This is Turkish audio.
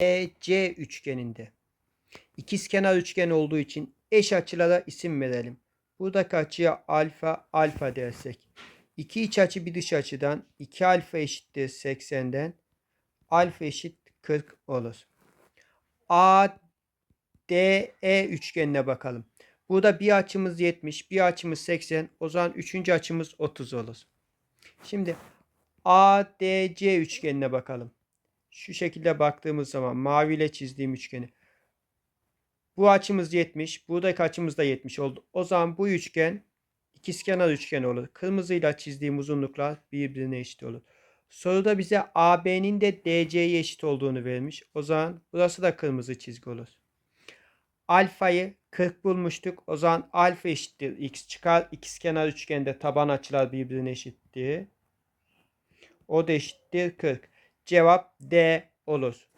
ABC üçgeninde. İkizkenar üçgen olduğu için eş açılara isim verelim. Buradaki açıya alfa alfa dersek. İki iç açı bir dış açıdan 2 alfa eşittir 80'den alfa eşit 40 olur. ADE üçgenine bakalım. Burada bir açımız 70, bir açımız 80. O zaman üçüncü açımız 30 olur. Şimdi ADC üçgenine bakalım. Şu şekilde baktığımız zaman maviyle çizdiğim üçgeni. Bu açımız 70. Buradaki açımız da 70 oldu. O zaman bu üçgen ikizkenar üçgen olur. Kırmızıyla çizdiğim uzunluklar birbirine eşit olur. Soruda bize AB'nin de DC'ye eşit olduğunu vermiş. O zaman burası da kırmızı çizgi olur. Alfayı 40 bulmuştuk. O zaman alfa eşittir x çıkar. İkizkenar üçgende taban açılar birbirine eşittir. O da eşittir 40. Cevap D olur.